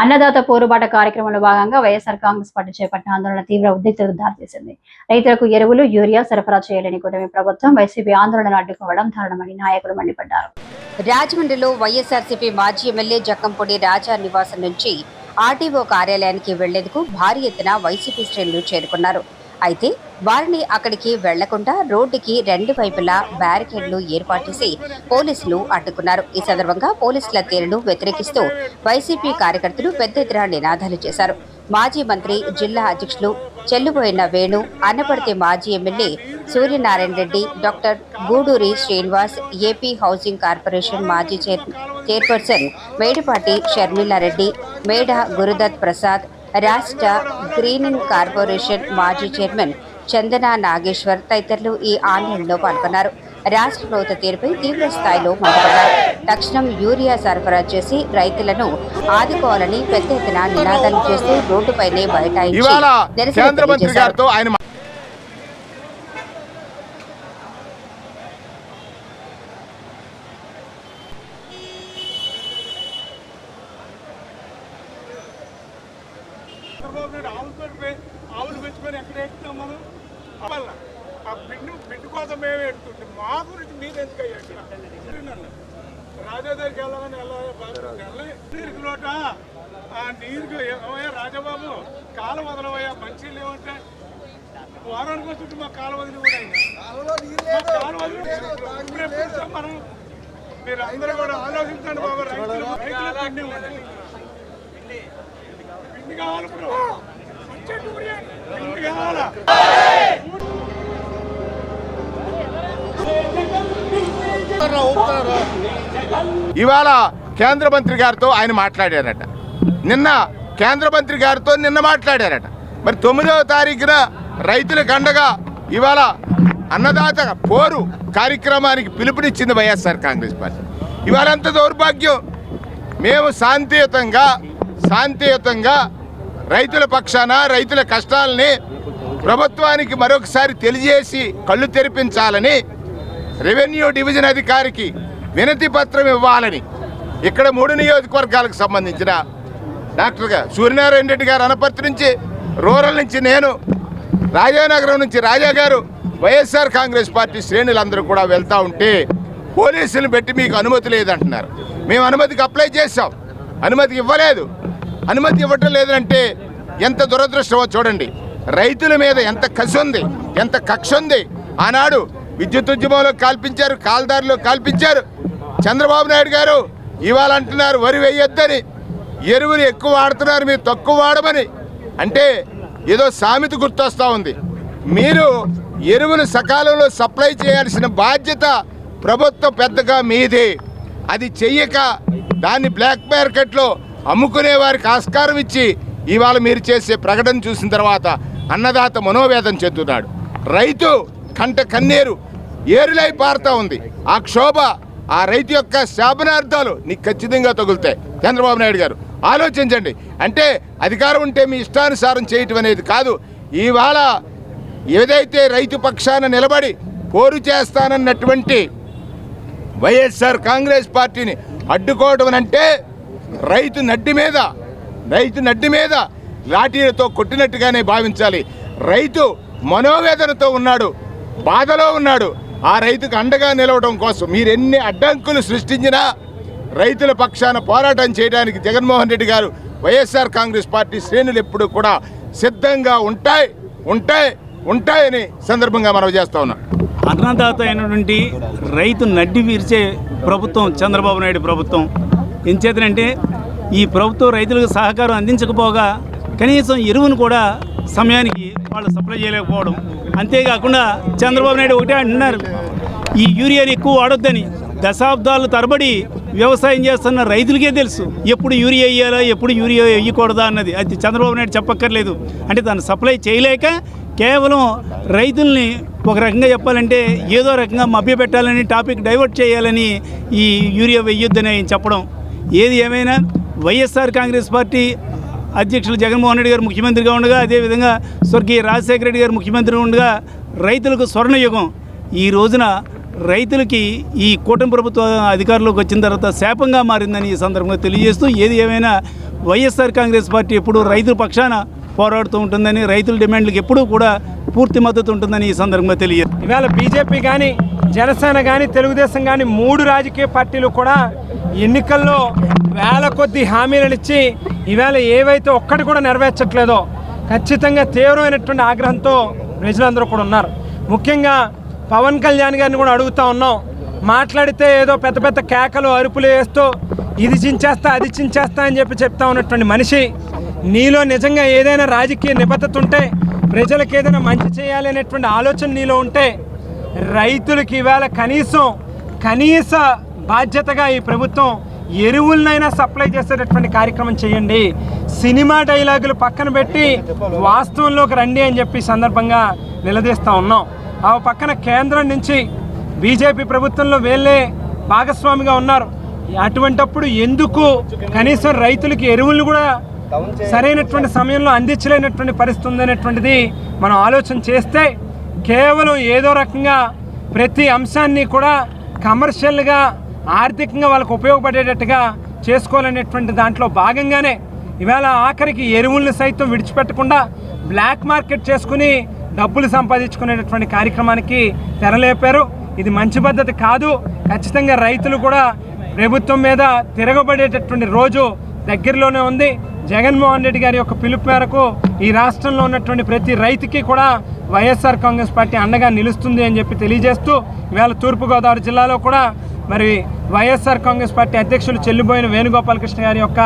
అన్నదాత పోరుబాట కార్యక్రమంలో భాగంగా వైఎస్ఆర్ కాంగ్రెస్ పార్టీ చేపట్టిన ఆందోళన తీవ్ర ఉద్రిక్తతకు దారితీసింది. రైతులకు ఎరువులు యూరియా సరఫరా చేయలేని కూటమి ప్రభుత్వం వైసీపీ ఆందోళనను అడ్డుకోవడం దారుణమని నాయకులు మండిపడ్డారు. రాజమండ్రిలో వైఎస్ఆర్సీపీ మాజీ ఎమ్మెల్యే జక్కంపూడి రాజా నివాసం నుంచి ఆర్టీఓ కార్యాలయానికి వెళ్ళేందుకు భారీ ఎత్తున వైసీపీ శ్రేణులు చేరుకున్నారు. అయితే వారిని అక్కడికి వెళ్ళకుండా రోడ్డుకి రెండు వైపులా బ్యారికేడ్లు ఏర్పాటు చేసి పోలీసులు అడ్డుకున్నారు. ఈ సందర్భంగా పోలీసుల తీరును వ్యతిరేకిస్తూ వైసీపీ కార్యకర్తలు పెద్ద ఎత్తున నినాదాలు చేశారు. మాజీ మంత్రి జిల్లా అధ్యక్షులు చెల్లుబోయిన వేణు అన్నపర్తి మాజీ MLA Suryanarayana Reddy doctor Guduri Srinivas AP housing corporation మాజీ చైర్ చైర్పర్సన్ మేడిపాటి షర్మిలారెడ్డి మేడ గురుదత్ ప్రసాద్ రాష్ట్ర గ్రీనింగ్ కార్పొరేషన్ మాజీ చైర్మన్ చందన నాగేశ్వర్ తదితరులు ఈ ఆందోళనలో పాల్గొన్నారు. రాష్ట్ర ప్రభుత్వ తీరుపై తీవ్ర స్థాయిలో మండిపడ్డారు. తక్షణం యూరియా సరఫరా చేసి రైతులను ఆదుకోవాలని పెద్ద ఎత్తున నినాదాలు చేస్తూ రోడ్డుపైనే బైఠాయించి నిరసన కేంద్ర మంత్రి తెలియజేశారు. గారితో ఆయన మా- చంద్రబాబు నాయుడు ఆవులు పెట్టి ఆవులు పెంచుకొని ఎక్కడ ఎక్కుతాం మనం అవ్వాల ఆ పిండి పిండి కోసం మేము ఎడుతుంటే మా గురించి మీరు ఎందుకు అయ్యా ఇక్కడ నన్ను రాజా దగ్గరికి వెళ్ళాలని వెళ్ళాలి నీరుకి లోట. ఆ నీరుకి ఏమయ్యా రాజాబాబు కాల వదలవయ్యా మంచి లేవంటే వారానికి వస్తుంటే మా కాల వదిలి కూడా కాలు వదిలి ఇప్పుడు మనం మీరు అందరూ కూడా ఆలోచించండి బాబు రైతులు రైతులు పిండి పిండి కావాలి బిర్యానీ. పిండి కావాలా? ఇవాళ కేంద్ర మంత్రి గారితో ఆయన మాట్లాడారట. నిన్న కేంద్ర మంత్రి గారితో నిన్న మాట్లాడారట. మరి తొమ్మిదవ తారీఖున రైతులకు అండగా ఇవాళ అన్నదాత పోరు కార్యక్రమానికి పిలుపునిచ్చింది వైఎస్ఆర్ కాంగ్రెస్ పార్టీ. ఇవాళ అంత దౌర్భాగ్యం! మేము శాంతియుతంగా శాంతియుతంగా రైతుల పక్షాన రైతుల కష్టాలని ప్రభుత్వానికి మరొకసారి తెలియజేసి కళ్ళు తెరిపించాలని రెవెన్యూ డివిజన్ అధికారికి వినతి పత్రం ఇవ్వాలని ఇక్కడ మూడు నియోజకవర్గాలకు సంబంధించిన డాక్టర్ సూర్యనారాయణ రెడ్డి గారు అనపర్తి నుంచి రూరల్ నుంచి నేను రాజానగరం నుంచి రాజా గారు వైఎస్ఆర్ కాంగ్రెస్ పార్టీ శ్రేణులందరూ కూడా వెళ్తూ ఉంటే పోలీసులు పెట్టి మీకు అనుమతి లేదంటున్నారు. మేము అనుమతికి అప్లై చేసాం అనుమతి ఇవ్వలేదు. అనుమతి ఇవ్వటం లేదంటే ఎంత దురదృష్టమో చూడండి. రైతుల మీద ఎంత కసి ఉంది ఎంత కక్ష ఉంది. ఆనాడు విద్యుత్ ఉద్యమంలో కాల్పించారు కాల్దారిలో కాల్పించారు. చంద్రబాబు నాయుడు గారు ఇవాళ అంటున్నారు వరి వేయొద్దని. ఎరువులు ఎక్కువ వాడుతున్నారు మీరు తక్కువ వాడమని. అంటే ఏదో సామెత గుర్తొస్తా ఉంది. మీరు ఎరువులు సకాలంలో సప్లై చేయాల్సిన బాధ్యత ప్రభుత్వం పెద్దగా మీదే. అది చెయ్యక దాన్ని బ్లాక్ మార్కెట్లో అమ్ముకునే వారికి ఆస్కారం ఇచ్చి ఇవాళ మీరు చేసే ప్రకటన చూసిన తర్వాత అన్నదాత మనోవేదన చెందుతున్నాడు. రైతు కంట కన్నీరు. ఏరులై పారుతా ఉంది. ఆ క్షోభ ఆ రైతు యొక్క శాపనార్థాలు నీకు ఖచ్చితంగా తగులుతాయి. చంద్రబాబు నాయుడు గారు ఆలోచించండి. అంటే అధికారం ఉంటే మీ ఇష్టానుసారం చేయటం అనేది కాదు. ఇవాళ ఏదైతే రైతు పక్షాన నిలబడి పోరు చేస్తానన్నటువంటి వైఎస్ఆర్ కాంగ్రెస్ పార్టీని అడ్డుకోవడం అంటే రైతు నడ్డి మీద రైతు నడ్డి మీద లాఠీలతో కొట్టినట్టుగానే భావించాలి. రైతు మనోవేదనతో ఉన్నాడు బాధలో ఉన్నాడు. ఆ రైతుకు అండగా నిలవడం కోసం మీరు ఎన్ని అడ్డంకులు సృష్టించినా రైతుల పక్షాన పోరాటం చేయడానికి జగన్మోహన్ రెడ్డి గారు వైఎస్ఆర్ కాంగ్రెస్ పార్టీ శ్రేణులు ఎప్పుడు కూడా సిద్ధంగా ఉంటాయి ఉంటాయి ఉంటాయని సందర్భంగా మనం చేస్తా ఉన్నాం. అన్నదాత అయినటువంటి రైతు నడ్డి విరిచే ప్రభుత్వం చంద్రబాబు నాయుడు ప్రభుత్వం. ఎంచేతనంటే ఈ ప్రభుత్వం రైతులకు సహకారం అందించకపోగా కనీసం ఎరువును కూడా సమయానికి వాళ్ళు సప్లై చేయలేకపోవడం. అంతేకాకుండా చంద్రబాబు నాయుడు ఒకటే అంటున్నారు. ఈ యూరియాని ఎక్కువ వాడొద్దని దశాబ్దాలు తరబడి వ్యవసాయం చేస్తున్న రైతులకే తెలుసు. ఎప్పుడు యూరియా వేయాలా ఎప్పుడు యూరియా వేయకూడదా అన్నది. అది చంద్రబాబు నాయుడు చెప్పక్కర్లేదు. అంటే దాన్ని సప్లై చేయలేక కేవలం రైతుల్ని ఒక రకంగా చెప్పాలంటే ఏదో రకంగా మభ్యపెట్టాలని టాపిక్ డైవర్ట్ చేయాలని ఈ యూరియా వెయ్యొద్దని ఆయన చెప్పడం. ఏది ఏమైనా వైఎస్ఆర్ కాంగ్రెస్ పార్టీ అధ్యక్షులు జగన్మోహన్ రెడ్డి గారు ముఖ్యమంత్రిగా ఉండగా అదేవిధంగా స్వర్గీయ రాజశేఖర రెడ్డి గారు ముఖ్యమంత్రి ఉండగా రైతులకు స్వర్ణయుగం. ఈ రోజున రైతులకి ఈ కూటమి ప్రభుత్వ అధికారంలోకి వచ్చిన తర్వాత శాపంగా మారిందని ఈ సందర్భంగా తెలియజేస్తూ ఏది ఏమైనా వైఎస్ఆర్ కాంగ్రెస్ పార్టీ ఎప్పుడూ రైతుల పక్షాన పోరాడుతూ ఉంటుందని రైతుల డిమాండ్లకు ఎప్పుడూ కూడా పూర్తి మద్దతు ఉంటుందని ఈ సందర్భంగా తెలియజేస్తుంది ఇవాళ బీజేపీ కానీ జనసేన కానీ తెలుగుదేశం కానీ మూడు రాజకీయ పార్టీలు కూడా ఎన్నికల్లో వేల కొద్ది హామీలను ఇచ్చి ఈవేళ ఏవైతే ఒక్కటి కూడా నెరవేర్చట్లేదో ఖచ్చితంగా తీవ్రమైనటువంటి ఆగ్రహంతో ప్రజలందరూ కూడా ఉన్నారు. ముఖ్యంగా పవన్ కళ్యాణ్ గారిని కూడా అడుగుతా ఉన్నాం. మాట్లాడితే ఏదో పెద్ద పెద్ద కేకలు అరుపులు వేస్తూ ఇది చించేస్తా అది చించేస్తా అని చెప్పి చెప్తా ఉన్నటువంటి మనిషి నీలో నిజంగా ఏదైనా రాజకీయ నిబద్ధత ఉంటే ప్రజలకు ఏదైనా మంచి చేయాలి అనేటువంటి ఆలోచన నీలో ఉంటే రైతులకి ఇవాళ కనీసం కనీస బాధ్యతగా ఈ ప్రభుత్వం ఎరువులనైనా సప్లై చేసేటటువంటి కార్యక్రమం చేయండి. సినిమా డైలాగులు పక్కన పెట్టి వాస్తవంలోకి రండి అని చెప్పి సందర్భంగా నిలదీస్తూ ఉన్నాం. ఆ పక్కన కేంద్రం నుంచి బీజేపీ ప్రభుత్వంలో వేళ్ళే భాగస్వామిగా ఉన్నారు. అటువంటప్పుడు ఎందుకు కనీసం రైతులకి ఎరువులు కూడా సరైనటువంటి సమయంలో అందించలేనటువంటి పరిస్థితి ఉందనేటువంటిది మనం ఆలోచన చేస్తే కేవలం ఏదో రకంగా ప్రతి అంశాన్ని కూడా కమర్షియల్గా ఆర్థికంగా వాళ్ళకు ఉపయోగపడేటట్టుగా చేసుకోవాలనేటువంటి దాంట్లో భాగంగానే ఇవాళ ఆఖరికి ఎరువుల్ని సైతం విడిచిపెట్టకుండా బ్లాక్ మార్కెట్ చేసుకుని డబ్బులు సంపాదించుకునేటటువంటి కార్యక్రమానికి తెరలేపారు. ఇది మంచి పద్ధతి కాదు. ఖచ్చితంగా రైతులు కూడా ప్రభుత్వం మీద తిరగబడేటటువంటి రోజు దగ్గరలోనే ఉంది. జగన్మోహన్ రెడ్డి గారి యొక్క పిలుపు మేరకు ఈ రాష్ట్రంలో ఉన్నటువంటి ప్రతి రైతుకి కూడా వైఎస్ఆర్ కాంగ్రెస్ పార్టీ అండగా నిలుస్తుంది అని చెప్పి తెలియజేస్తూ ఇవాళ తూర్పుగోదావరి జిల్లాలో కూడా మరి వైఎస్ఆర్ కాంగ్రెస్ పార్టీ అధ్యక్షులు చెల్లిపోయిన వేణుగోపాలకృష్ణ గారి యొక్క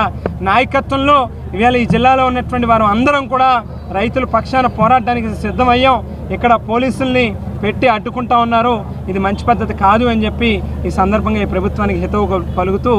నాయకత్వంలో ఇవాళ ఈ జిల్లాలో ఉన్నటువంటి వారు అందరం కూడా రైతుల పక్షాన పోరాటానికి సిద్ధమయ్యాం. ఇక్కడ పోలీసుల్ని పెట్టి అడ్డుకుంటా ఉన్నారు. ఇది మంచి పద్ధతి కాదు అని చెప్పి ఈ సందర్భంగా ఈ ప్రభుత్వానికి హితవు పలుకుతూ